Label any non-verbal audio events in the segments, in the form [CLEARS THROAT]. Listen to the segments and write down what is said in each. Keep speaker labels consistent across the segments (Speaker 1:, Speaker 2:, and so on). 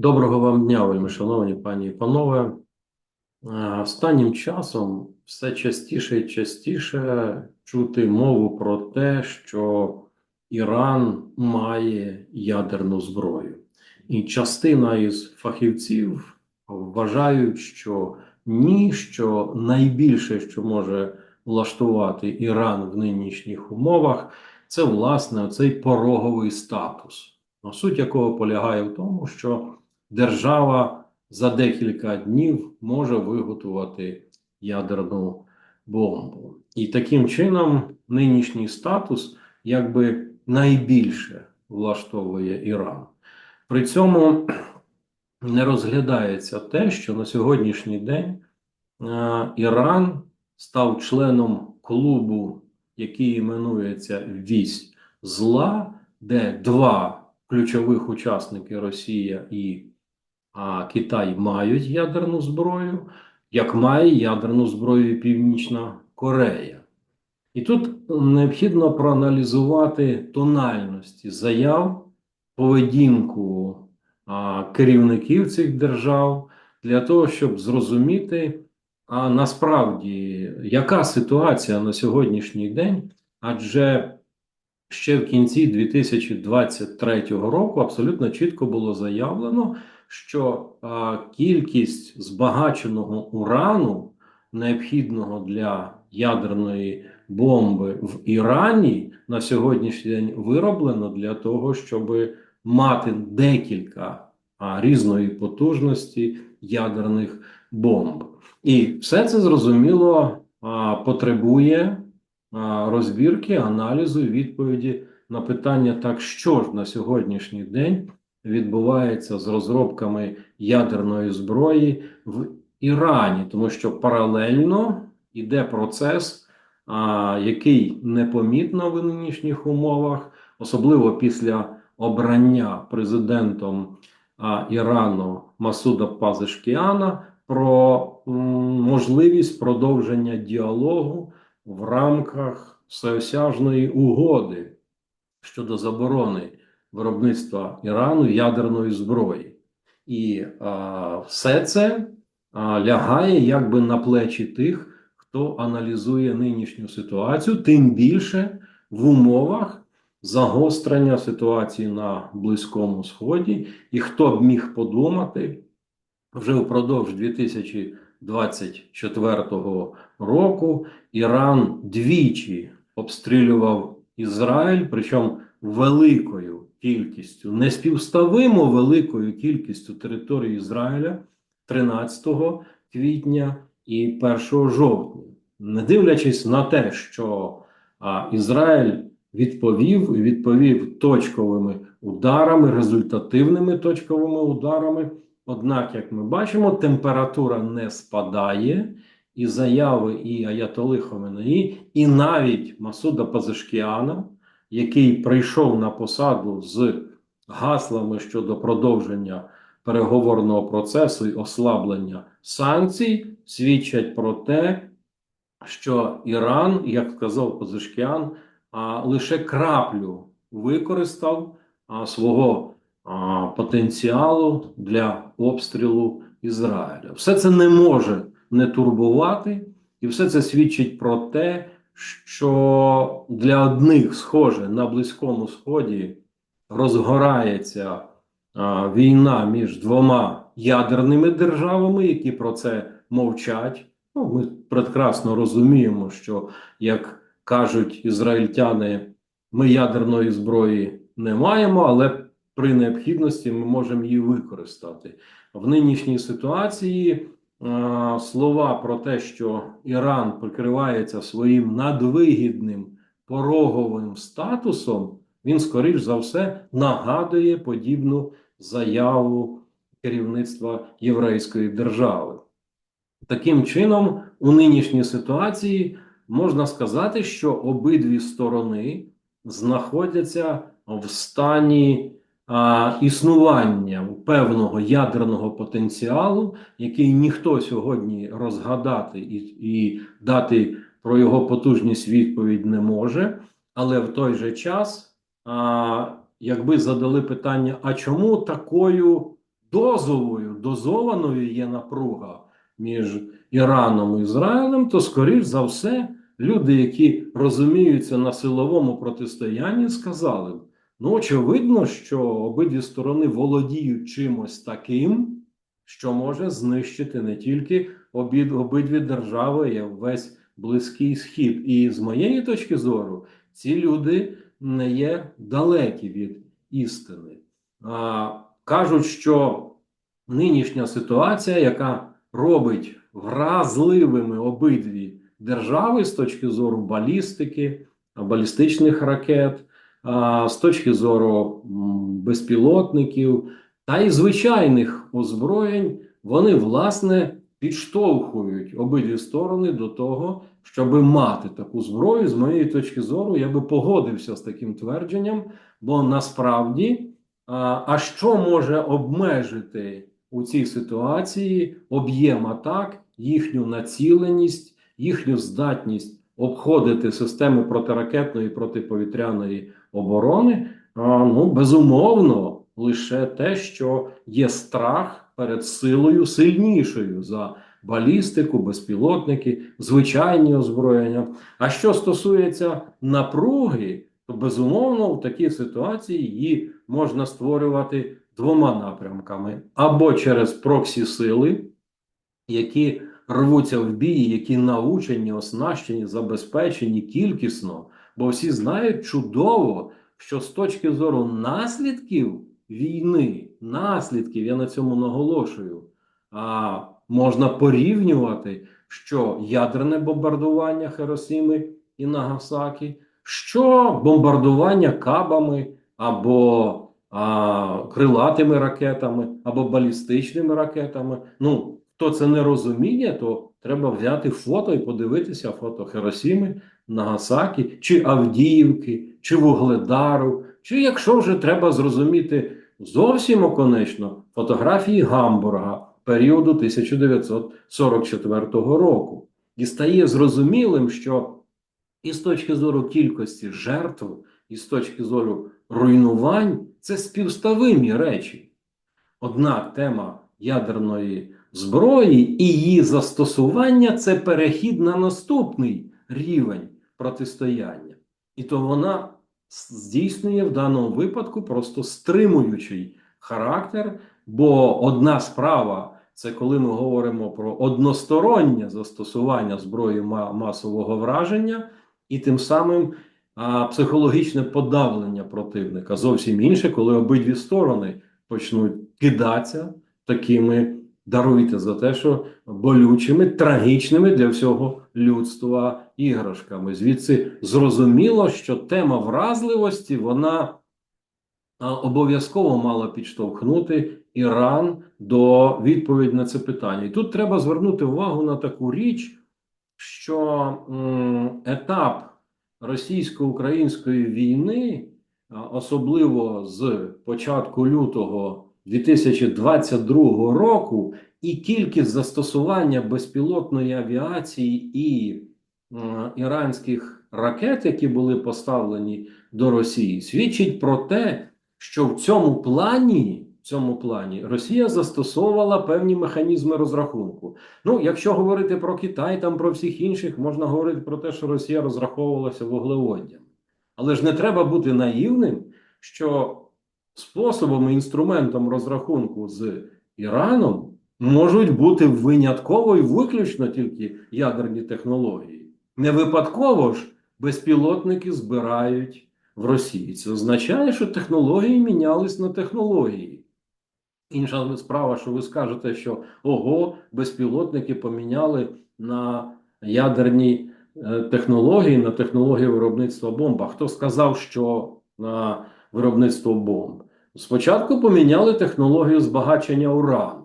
Speaker 1: Доброго вам дня, вельми шановні пані і панове. Е, Останнім часом все частіше і частіше чути мову про те, що Іран має ядерну зброю. І частина із фахівців вважають, що ні, що найбільше, що може влаштувати Іран в нинішніх умовах, це власне цей пороговий статус. Суть якого полягає в тому, що держава за декілька днів може виготувати ядерну бомбу. І таким чином нинішній статус якби найбільше влаштовує Іран. При цьому [CLEARS THROAT] не розглядається те, що на сьогоднішній день е, Іран став членом клубу, який іменується Вісь зла, де два ключових учасники Росія і а, Китай мають ядерну зброю, як має ядерну зброю Північна Корея. І тут необхідно проаналізувати тональності заяв, поведінку а, керівників цих держав для того, щоб зрозуміти, а насправді яка ситуація на сьогоднішній день, адже ще в кінці 2023 року абсолютно чітко було заявлено, що а, кількість збагаченого урану, необхідного для ядерної бомби в Ірані, на сьогоднішній день вироблено для того, щоб мати декілька а, різної потужності ядерних бомб. І все це зрозуміло а, потребує а, розбірки, аналізу відповіді на питання, так що ж на сьогоднішній день відбувається з розробками ядерної зброї в Ірані, тому що паралельно йде процес, а, який непомітно в нинішніх умовах, особливо після обрання президентом а, Ірану Масуда Пазешкіана, про м, можливість продовження діалогу в рамках всеосяжної угоди щодо заборони виробництва Ірану ядерної зброї. І а, все це а, лягає якби на плечі тих, хто аналізує нинішню ситуацію, тим більше в умовах загострення ситуації на Близькому Сході, і хто б міг подумати вже впродовж 2024 року Іран двічі обстрілював Ізраїль, причому великою кількістю, неспівставимо великою кількістю території Ізраїля 13 квітня і 1 жовтня, не дивлячись на те, що а, Ізраїль відповів і відповів точковими ударами, результативними точковими ударами. Однак, як ми бачимо, температура не спадає, і заяви і Аятоли Хоменеї, і навіть Масуда Пазишкіана, який прийшов на посаду з гаслами щодо продовження переговорного процесу і ослаблення санкцій, свідчать про те, що Іран, як сказав Пазишкіан, а, лише краплю використав свого потенціалу для обстрілу Ізраїля. Все це не може не турбувати, і все це свідчить про те, що для одних, схоже, на Близькому Сході розгорається а, війна між двома ядерними державами, які про це мовчать. Ну, ми прекрасно розуміємо, що як кажуть ізраїльтяни, ми ядерної зброї не маємо, але при необхідності ми можемо її використати. В нинішній ситуації слова про те, що Іран прикривається своїм надвигідним пороговим статусом, він, скоріш за все, нагадує подібну заяву керівництва єврейської держави. Таким чином, у нинішній ситуації можна сказати, що обидві сторони знаходяться в стані існування певного ядерного потенціалу, який ніхто сьогодні розгадати і, і дати про його потужність відповідь не може. Але в той же час, а, якби задали питання: а чому такою дозовою, дозованою є напруга між Іраном і Ізраїлем, то, скоріш за все, люди, які розуміються на силовому протистоянні, сказали б, ну, очевидно, що обидві сторони володіють чимось таким, що може знищити не тільки обід, обидві держави, а весь Близький Схід. І з моєї точки зору, ці люди не є далекі від істини. А, кажуть, що нинішня ситуація, яка робить вразливими обидві держави з точки зору балістики, балістичних ракет, з точки зору безпілотників та й звичайних озброєнь, вони власне підштовхують обидві сторони до того, щоб мати таку зброю. З моєї точки зору, я би погодився з таким твердженням, бо насправді, а, що може обмежити у цій ситуації об'єм атак, їхню націленість, їхню здатність обходити системи протиракетної і протиповітряної оборони? А, ну, безумовно, лише те, що є страх перед силою сильнішою за балістику, безпілотники, звичайні озброєння. А що стосується напруги, то безумовно в такій ситуації її можна створювати двома напрямками: або через проксі сили, які рвуться в бій, які научені, оснащені, забезпечені кількісно, бо всі знають чудово, що з точки зору наслідків війни, наслідків, я на цьому наголошую, а можна порівнювати, що ядерне бомбардування Хиросіми і Нагасакі, що бомбардування кабами або а, крилатими ракетами, або балістичними ракетами. Ну, хто це не розуміє, то треба взяти фото і подивитися фото Хиросіми, Нагасакі, чи Авдіївки, чи Вугледару, чи якщо вже треба зрозуміти зовсім оконечно фотографії Гамбурга періоду 1944 року. І стає зрозумілим, що і з точки зору кількості жертв, і з точки зору руйнувань це співставимі речі. Однак тема ядерної зброї і її застосування це перехід на наступний рівень протистояння. І то вона здійснює в даному випадку просто стримуючий характер, бо одна справа це коли ми говоримо про одностороннє застосування зброї масового враження, і тим самим а, психологічне подавлення противника. Зовсім інше, коли обидві сторони почнуть кидатися такими, даруйте за те, що болючими, трагічними для всього людства іграшками. Звідси зрозуміло, що тема вразливості вона обов'язково мала підштовхнути Іран до відповіді на це питання. І тут треба звернути увагу на таку річ, що етап російсько-української війни, особливо з початку лютого 2022 року, і кількість застосування безпілотної авіації і м, іранських ракет, які були поставлені до Росії, свідчить про те, що в цьому плані, в цьому плані Росія застосовувала певні механізми розрахунку. Ну, якщо говорити про Китай, там про всіх інших, можна говорити про те, що Росія розраховувалася вуглеводням. Але ж не треба бути наївним, що способом і інструментом розрахунку з Іраном можуть бути винятково і виключно тільки ядерні технології. Не випадково ж безпілотники збирають в Росії. Це означає, що технології мінялись на технології. Інша справа, що ви скажете, що ого, безпілотники поміняли на ядерні е, технології, на технології виробництва бомб. А хто сказав, що на виробництво бомб? Спочатку поміняли технологію збагачення урану.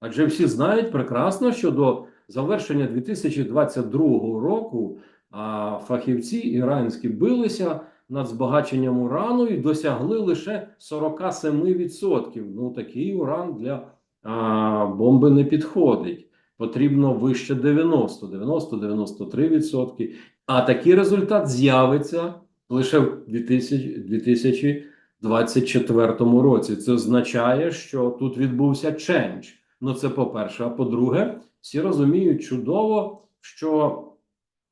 Speaker 1: Адже всі знають прекрасно, що до завершення 2022 року а, фахівці іранські билися над збагаченням урану і досягли лише 47%. Ну, такий уран для а, бомби не підходить. Потрібно вище 90, 90-93%. А такий результат з'явиться лише в 2000, 24-му році. Це означає, що тут відбувся чендж. Ну, це по-перше. А по-друге, всі розуміють чудово, що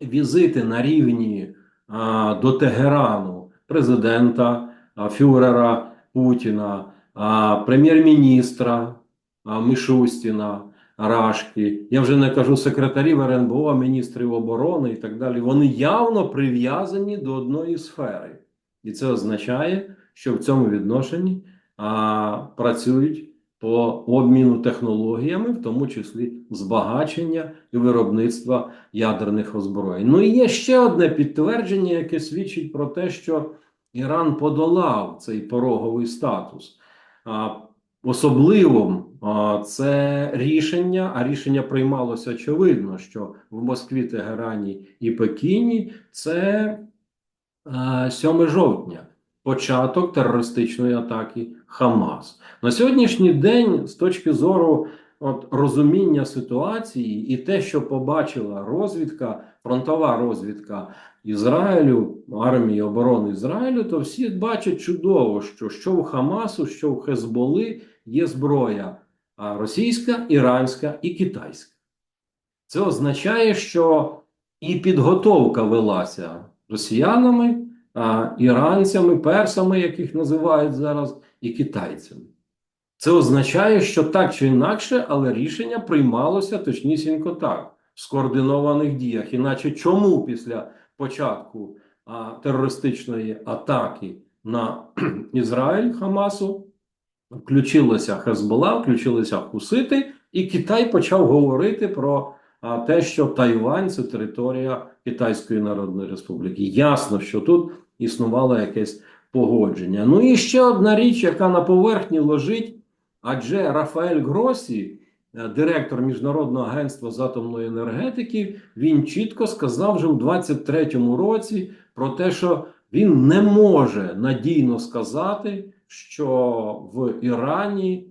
Speaker 1: візити на рівні а, до Тегерану президента, а, фюрера Путіна, прем'єр-міністра а, Мішустіна, Рашки, я вже не кажу секретарів РНБО, міністрів оборони і так далі. Вони явно прив'язані до одної сфери. І це означає, що в цьому відношенні а, працюють по обміну технологіями, в тому числі збагачення і виробництва ядерних озброєнь. Ну і є ще одне підтвердження, яке свідчить про те, що Іран подолав цей пороговий статус. А, Особливо а, це рішення, а рішення приймалося очевидно, що в Москві, Тегерані і Пекіні це 7 жовтня, початок терористичної атаки Хамас. На сьогоднішній день, з точки зору от, розуміння ситуації, і те, що побачила розвідка, фронтова розвідка Ізраїлю, армії оборони Ізраїлю, то всі бачать чудово, що що у Хамасу, що у Хезболи є зброя російська, іранська і китайська. Це означає, що і підготовка велася росіянами, іранцями, персами, яких називають зараз, і китайцями. Це означає, що так чи інакше, але рішення приймалося точнісінько так, в скоординованих діях. Іначе чому після початку а, терористичної атаки на [CLEARS THROAT] Ізраїль Хамасу включилося Хезбола, включилися Хусити, і Китай почав говорити про те, що Тайвань це територія Китайської Народної Республіки. Ясно, що тут існувало якесь погодження. Ну і ще одна річ, яка на поверхні лежить, адже Рафаель Гросі, е, директор Міжнародного агентства з атомної енергетики, він чітко сказав вже у 23-му році про те, що він не може надійно сказати, що в Ірані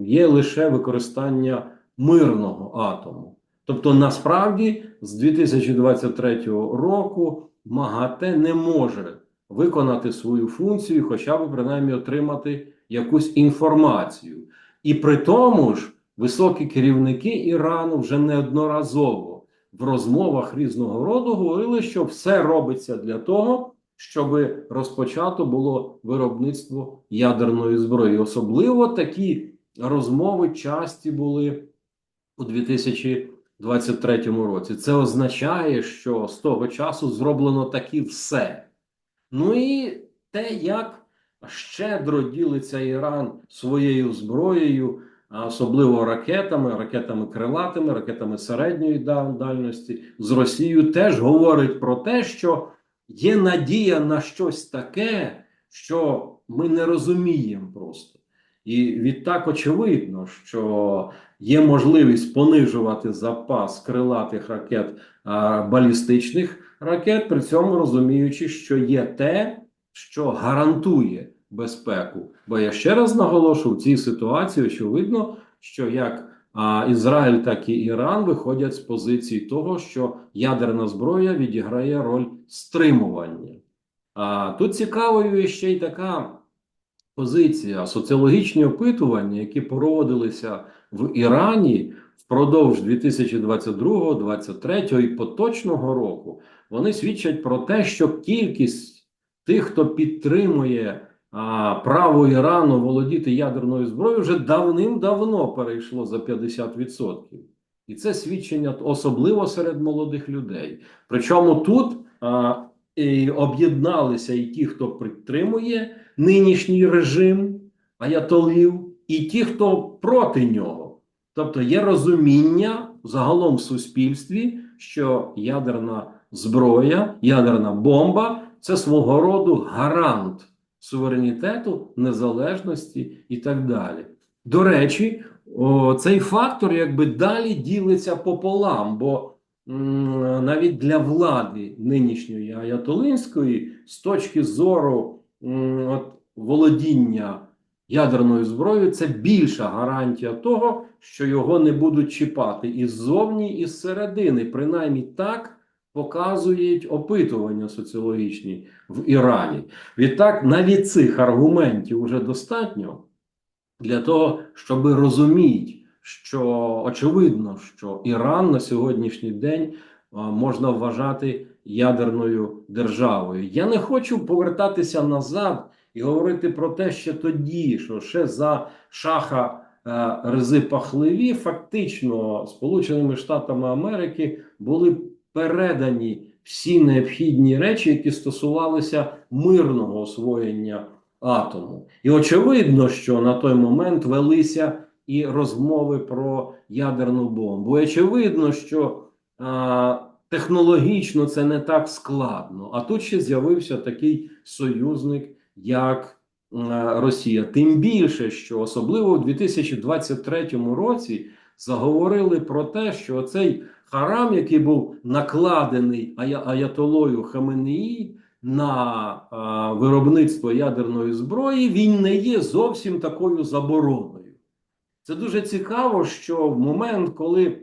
Speaker 1: є лише використання мирного атому. Тобто, насправді, з 2023 року МАГАТЕ не може виконати свою функцію, хоча б принаймні отримати якусь інформацію. І при тому ж високі керівники Ірану вже неодноразово в розмовах різного роду говорили, що все робиться для того, щоб розпочато було виробництво ядерної зброї. Особливо такі розмови часті були у 2023 році. Це означає, що з того часу зроблено таки все. Ну і те, як щедро ділиться Іран своєю зброєю, особливо ракетами, ракетами крилатими, ракетами середньої дальності з Росією, теж говорить про те, що є надія на щось таке, що ми не розуміємо просто. І відтак очевидно, що є можливість понижувати запас крилатих ракет балістичних ракет, при цьому розуміючи, що є те, що гарантує безпеку. Бо я ще раз наголошу, в цій ситуації очевидно, що як Ізраїль, так і Іран виходять з позиції того, що ядерна зброя відіграє роль стримування. А, тут цікавою ще й така позиція, соціологічні опитування, які проводилися в Ірані впродовж 2022, 2023 і поточного року, вони свідчать про те, що кількість тих, хто підтримує право Ірану володіти ядерною зброєю, вже давним-давно перейшло за 50%. І це свідчення особливо серед молодих людей. Причому тут об'єдналися і ті, хто підтримує нинішній режим аятолів, і ті, хто проти нього. Тобто є розуміння загалом в суспільстві, що ядерна зброя, ядерна бомба це свого роду гарант суверенітету, незалежності і так далі. До речі, о, цей фактор якби далі ділиться пополам, бо навіть для влади нинішньої Аятолинської з точки зору от, володіння ядерною зброєю, це більша гарантія того, що його не будуть чіпати і ззовні, і зсередини. Принаймні так показують опитування соціологічні в Ірані. Відтак, навіть цих аргументів вже достатньо для того, щоб розуміти, що очевидно, що Іран на сьогоднішній день можна вважати ядерною державою. Я не хочу повертатися назад і говорити про те, що тоді, що ще за шаха е, Рези Пахлеві, фактично Сполученими Штатами Америки були передані всі необхідні речі, які стосувалися мирного освоєння атому. І очевидно, що на той момент велися і розмови про ядерну бомбу. І очевидно, що а, технологічно це не так складно. А тут ще з'явився такий союзник, як а, Росія. Тим більше, що особливо у 2023 році заговорили про те, що цей харам, який був накладений аятолою Хаменеї на а, виробництво ядерної зброї, він не є зовсім такою забороною. Це дуже цікаво, що в момент, коли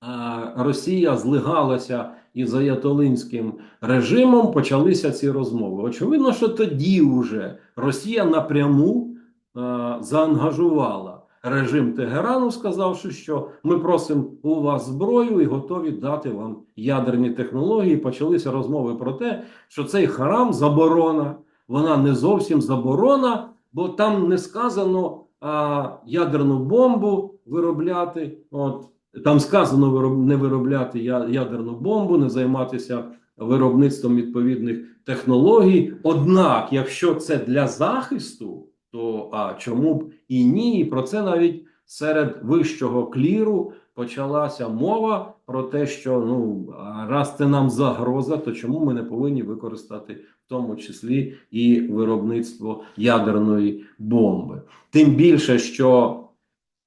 Speaker 1: а, Росія злигалася із аятолинським режимом, почалися ці розмови. Очевидно, що тоді вже Росія напряму а, заангажувала режим Тегерану, сказавши, що ми просимо у вас зброю і готові дати вам ядерні технології. Почалися розмови про те, що цей харам заборона, вона не зовсім заборона, бо там не сказано а, ядерну бомбу виробляти. От там сказано вироб, не виробляти ядерну бомбу, не займатися виробництвом відповідних технологій. Однак, якщо це для захисту, то а чому б і ні? Про це навіть серед вищого кліру почалася мова про те, що ну раз це нам загроза, то чому ми не повинні використати в тому числі і виробництво ядерної бомби? Тим більше, що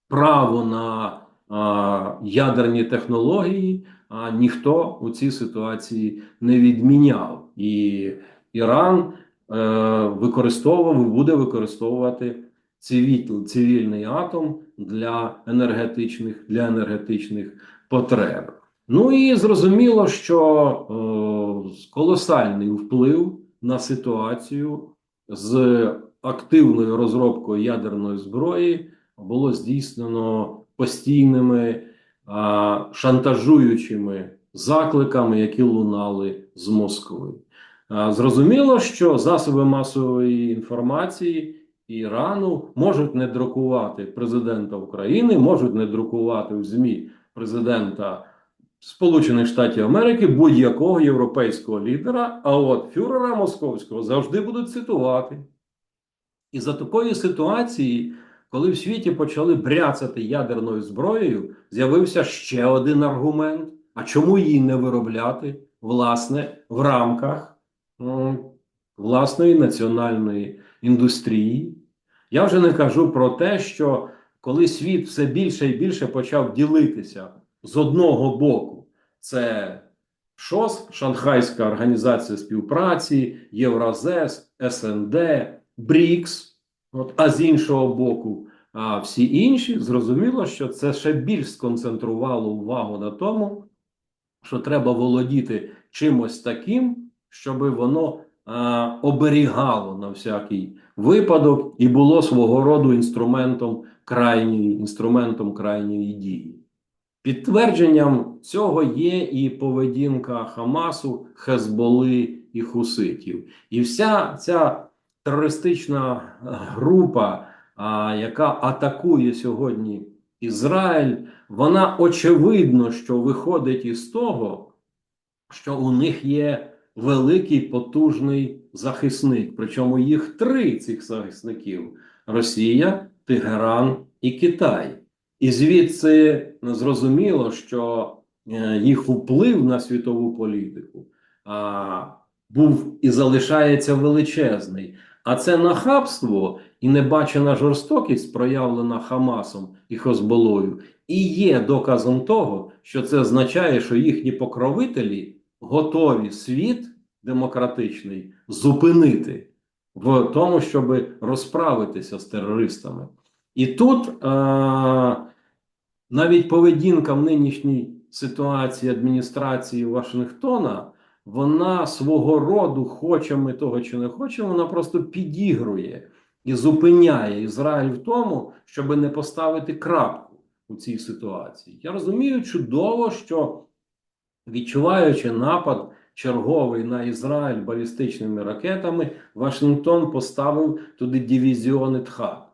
Speaker 1: право на а, ядерні технології а, ніхто у цій ситуації не відміняв, і Іран використовував і буде використовувати цивіль, цивільний атом для енергетичних, для енергетичних потреб. Ну і зрозуміло, що е, колосальний вплив на ситуацію з активною розробкою ядерної зброї було здійснено постійними а, шантажуючими закликами, які лунали з Москви. Зрозуміло, що засоби масової інформації Ірану можуть не друкувати президента України, можуть не друкувати в ЗМІ президента Сполучених Штатів Америки будь-якого європейського лідера. А от фюрера московського завжди будуть цитувати. І за такої ситуації, коли в світі почали бряцати ядерною зброєю, з'явився ще один аргумент: а чому її не виробляти, власне, в рамках власної національної індустрії? Я вже не кажу про те, що коли світ все більше і більше почав ділитися з одного боку, це ШОС, Шанхайська організація співпраці, Євразес, СНД, БРІКС, от, а з іншого боку, а всі інші, зрозуміло, що це ще більш сконцентрувало увагу на тому, що треба володіти чимось таким, щоб воно а, оберігало на всякий випадок і було свого роду інструментом крайньої, інструментом крайньої дії. Підтвердженням цього є і поведінка Хамасу, Хезболи і Хуситів. І вся ця терористична е, група, а, яка атакує сьогодні Ізраїль, вона очевидно, що виходить із того, що у них є великий потужний захисник. Причому їх три цих захисників: Росія, Тегеран і Китай. І звідси зрозуміло, що е, їх вплив на світову політику а, був і залишається величезний. А це нахабство і небачена жорстокість, проявлена Хамасом і Хозболою, і є доказом того, що це означає, що їхні покровителі готові світ демократичний зупинити в тому, щоб розправитися з терористами. І тут а, навіть поведінка в нинішній ситуації адміністрації Вашингтона, вона свого роду, хочемо ми того чи не хочемо, вона просто підігрує і зупиняє Ізраїль в тому, щоб не поставити крапку у цій ситуації. Я розумію чудово, що відчуваючи напад черговий на Ізраїль балістичними ракетами, Вашингтон поставив туди дивізіони ТХА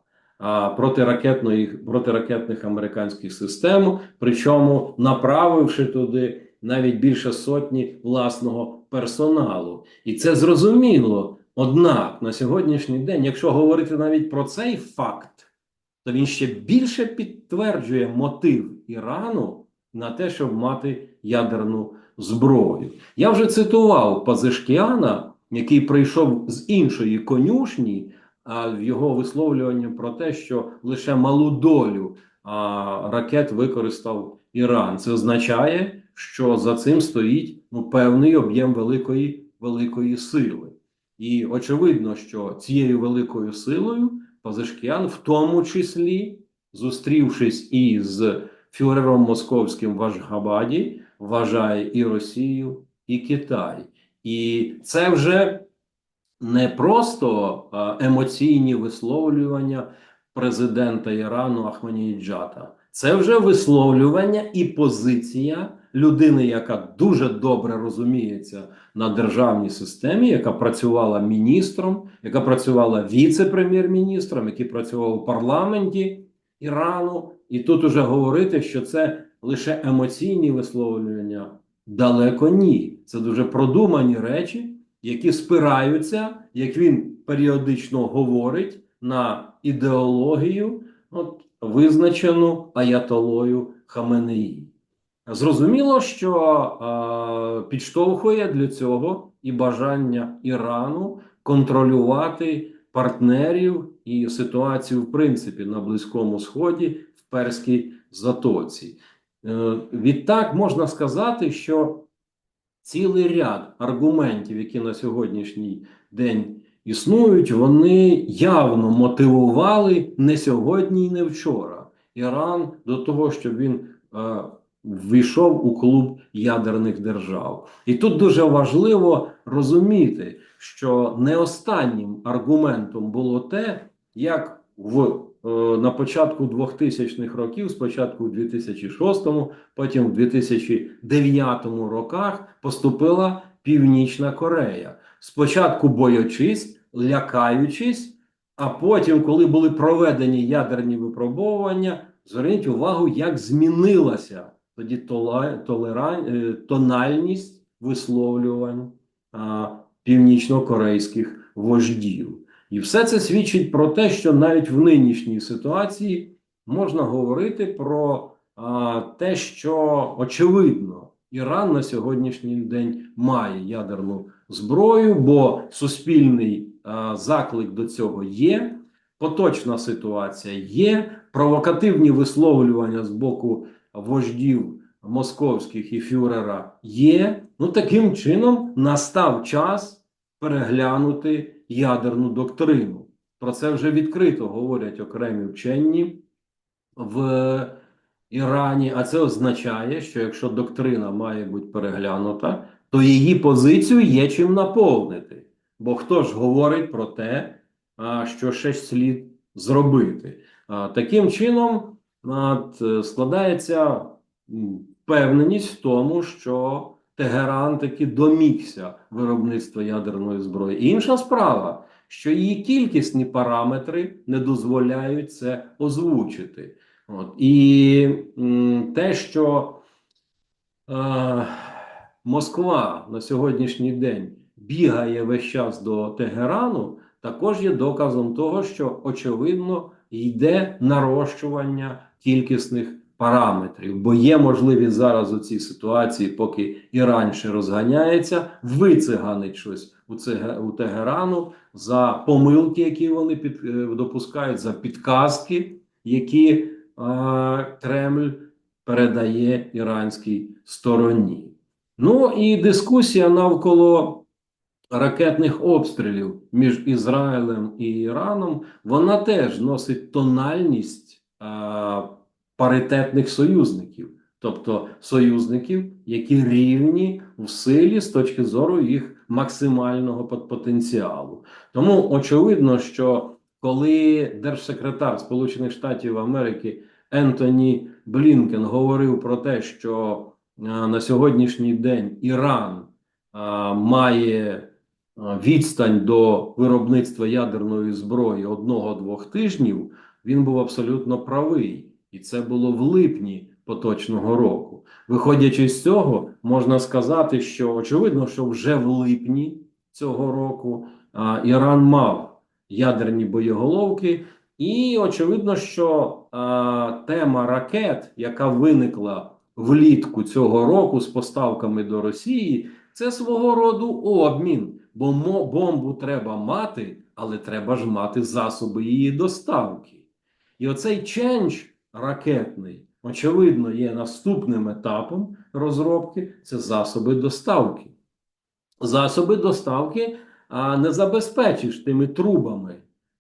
Speaker 1: протиракетної, протиракетних американських систем, причому направивши туди навіть більше сотні власного персоналу. І це зрозуміло. Однак на сьогоднішній день, якщо говорити навіть про цей факт, то він ще більше підтверджує мотив Ірану на те, щоб мати ядерну зброю. Я вже цитував Пазишкіана, який прийшов з іншої конюшні, а в його висловлюванні про те, що лише малу долю а, ракет використав Іран. Це означає, що за цим стоїть ну, певний об'єм великої, великої сили. І очевидно, що цією великою силою Пазишкіан, в тому числі, зустрівшись із фюрером московським в Ашгабаді, вважає і Росію, і Китай. І це вже не просто емоційні висловлювання президента Ірану Ахманіджата. Це вже висловлювання і позиція людини, яка дуже добре розуміється на державній системі, яка працювала міністром, яка працювала віце-прем'єр-міністром, який працював у парламенті Ірану. І тут уже говорити, що це лише емоційні висловлювання, далеко ні. Це дуже продумані речі, які спираються, як він періодично говорить, на ідеологію, от, визначену аятолою Хаменеї. Зрозуміло, що е, підштовхує для цього і бажання Ірану контролювати партнерів і ситуацію, в принципі, на Близькому Сході в Перській затоці. Е, відтак можна сказати, що цілий ряд аргументів, які на сьогоднішній день існують, вони явно мотивували не сьогодні і не вчора Іран до того, щоб він е, ввійшов у клуб ядерних держав. І тут дуже важливо розуміти, що не останнім аргументом було те, як в на початку 2000-х років, спочатку в 2006-му, потім в 2009 роках поступила Північна Корея. Спочатку боячись, лякаючись, а потім, коли були проведені ядерні випробовування, зверніть увагу, як змінилася тоді толеран, е, тональність висловлювань північно-корейських вождів. І все це свідчить про те, що навіть в нинішній ситуації можна говорити про а, те, що очевидно, Іран на сьогоднішній день має ядерну зброю, бо суспільний а, заклик до цього є, поточна ситуація є, провокативні висловлювання з боку вождів московських і фюрера є. Ну таким чином настав час переглянути ядерну доктрину. Про це вже відкрито говорять окремі вчені в Ірані. А це означає, що якщо доктрина має бути переглянута, то її позицію є чим наповнити. Бо хто ж говорить про те, що ще слід зробити? Таким чином складається впевненість в тому, що Тегеран таки домігся виробництва ядерної зброї. Інша справа, що її кількісні параметри не дозволяють це озвучити. От. І м, те, що е, Москва на сьогоднішній день бігає весь час до Тегерану, також є доказом того, що очевидно йде нарощування кількісних параметрів, бо є можливість зараз у цій ситуації, поки Іран ще розганяється, вициганить щось у це у Тегерану за помилки, які вони під е, допускають, за підказки, які е, Кремль передає іранській стороні. Ну і дискусія навколо ракетних обстрілів між Ізраїлем і Іраном, вона теж носить тональність. Е, паритетних союзників. тобто союзників, які рівні в силі з точки зору їх максимального потенціалу. Тому очевидно, що коли держсекретар Сполучених Штатів Америки Ентоні Блінкен говорив про те, що е, на сьогоднішній день Іран е, має е, відстань до виробництва ядерної зброї одного-двох тижнів, він був абсолютно правий, і це було в липні поточного року. Виходячи з цього, можна сказати, що очевидно, що вже в липні цього року а, Іран мав ядерні боєголовки, і очевидно, що а, тема ракет, яка виникла влітку цього року з поставками до Росії, це свого роду обмін. Бо бомбу треба мати, але треба ж мати засоби її доставки. І оцей чендж ракетний, очевидно, є наступним етапом розробки це засоби доставки. Засоби доставки а, не забезпечиш тими трубами,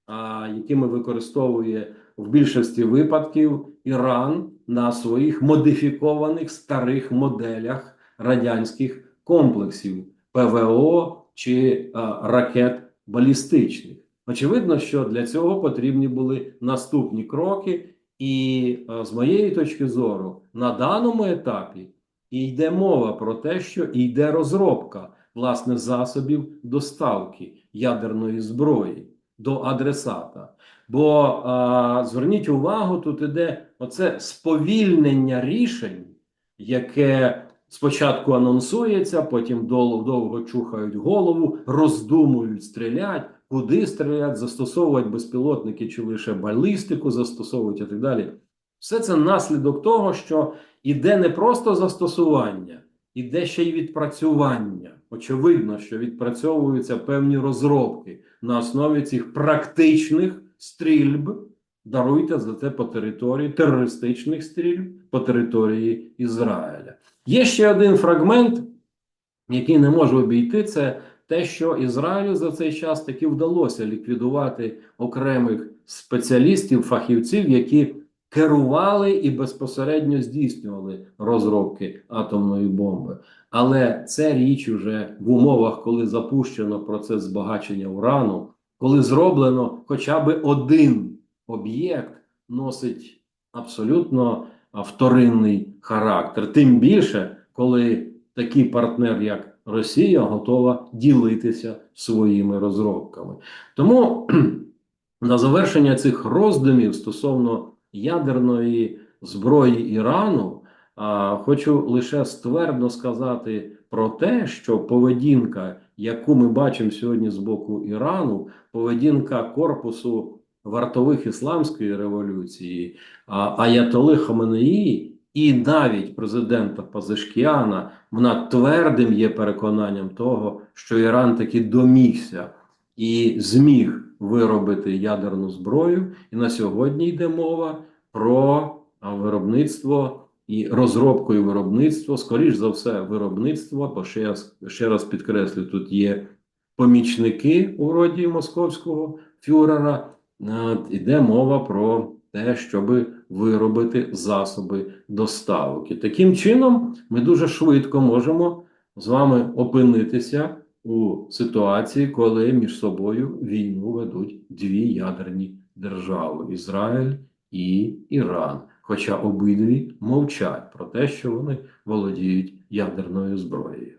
Speaker 1: а, якими використовує в більшості випадків Іран на своїх модифікованих старих моделях радянських комплексів ПВО чи а, ракет балістичних. Очевидно, що для цього потрібні були наступні кроки, і з моєї точки зору, на даному етапі і йде мова про те, що йде розробка власне засобів доставки ядерної зброї до адресата. Бо а, зверніть увагу, тут іде оце сповільнення рішень, яке спочатку анонсується, потім довго, довго чухають голову, роздумують, стрілять, куди стрілять, застосовувати безпілотники чи лише балістику застосовують і так далі. Все це наслідок того, що іде не просто застосування, іде ще й відпрацювання. Очевидно, що відпрацьовуються певні розробки на основі цих практичних стрільб. Даруйте за це по території терористичних стрільб по території Ізраїля. Є ще один фрагмент, який не можу обійти, це те, що Ізраїлю за цей час таки вдалося ліквідувати окремих спеціалістів, фахівців, які керували і безпосередньо здійснювали розробки атомної бомби. Але це річ уже в умовах, коли запущено процес збагачення урану, коли зроблено хоча б один об'єкт, носить абсолютно вторинний характер. Тим більше, коли такий партнер, як Росія, готова ділитися своїми розробками. Тому на завершення цих роздумів стосовно ядерної зброї Ірану, хочу лише ствердно сказати про те, що поведінка, яку ми бачимо сьогодні з боку Ірану, поведінка корпусу вартових ісламської революції, Аятоли Хаменеї і навіть президента Пазишкіана, вона твердим є переконанням того, що Іран таки домігся і зміг виробити ядерну зброю. І на сьогодні йде мова про виробництво і розробку і виробництво, скоріш за все, виробництво, бо ще раз, ще раз підкреслю, тут є помічники у роді московського фюрера. Е, Іде мова про те, щоб виробити засоби доставок. І таким чином ми дуже швидко можемо з вами опинитися у ситуації, коли між собою війну ведуть дві ядерні держави Ізраїль і Іран. Хоча обидві мовчать про те, що вони володіють ядерною зброєю.